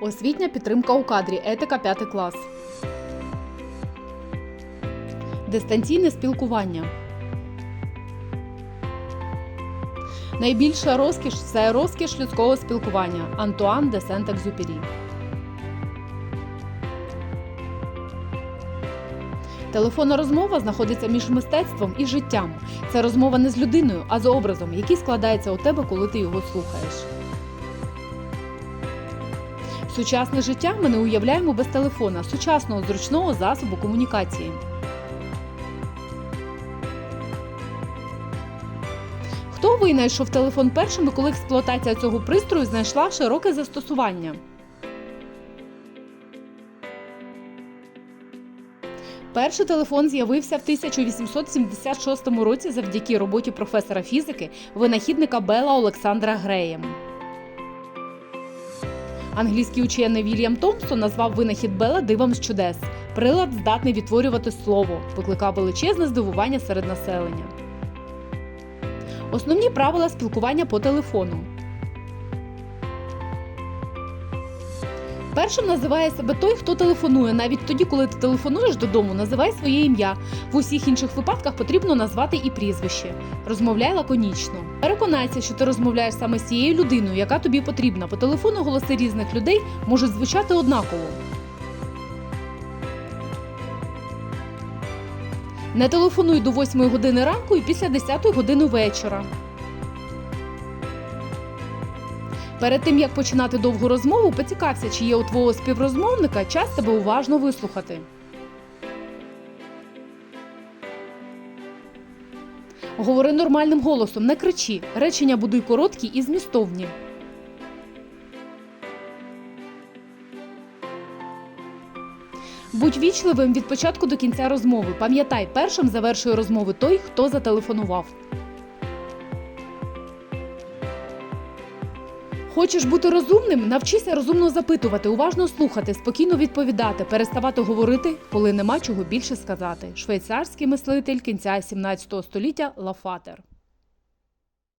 Освітня підтримка у кадрі. Етика 5 клас. Дистанційне спілкування. Найбільша розкіш це розкіш людського спілкування. Антуан де Сент-Екзюпері. Телефонна розмова знаходиться між мистецтвом і життям. Це розмова не з людиною, а з образом, який складається у тебе, коли ти його слухаєш. Сучасне життя ми не уявляємо без телефона, сучасного зручного засобу комунікації. Хто винайшов телефон першим, коли експлуатація цього пристрою знайшла широке застосування? Перший телефон з'явився в 1876 році завдяки роботі професора фізики, винахідника Бела Олександра Греєм. Англійський учений Вільям Томпсон назвав винахід Бела дивом з чудес. Прилад здатний відтворювати слово, викликав величезне здивування серед населення. Основні правила спілкування по телефону. Першим називає себе той, хто телефонує. Навіть тоді, коли ти телефонуєш додому, називай своє ім'я. В усіх інших випадках потрібно назвати і прізвище. Розмовляй лаконічно. Переконайся, що ти розмовляєш саме з цією людиною, яка тобі потрібна. По телефону голоси різних людей можуть звучати однаково. Не телефонуй до 8 години ранку і після 10 години вечора. Перед тим як починати довгу розмову, поцікався, чи є у твого співрозмовника час тебе уважно вислухати. Говори нормальним голосом, не кричи. Речення будуй короткі і змістовні. Будь вічливим від початку до кінця розмови. Пам'ятай, першим завершує розмови той, хто зателефонував. Хочеш бути розумним? Навчися розумно запитувати, уважно слухати, спокійно відповідати, переставати говорити, коли нема чого більше сказати. Швейцарський мислитель кінця 17 століття Лафатер.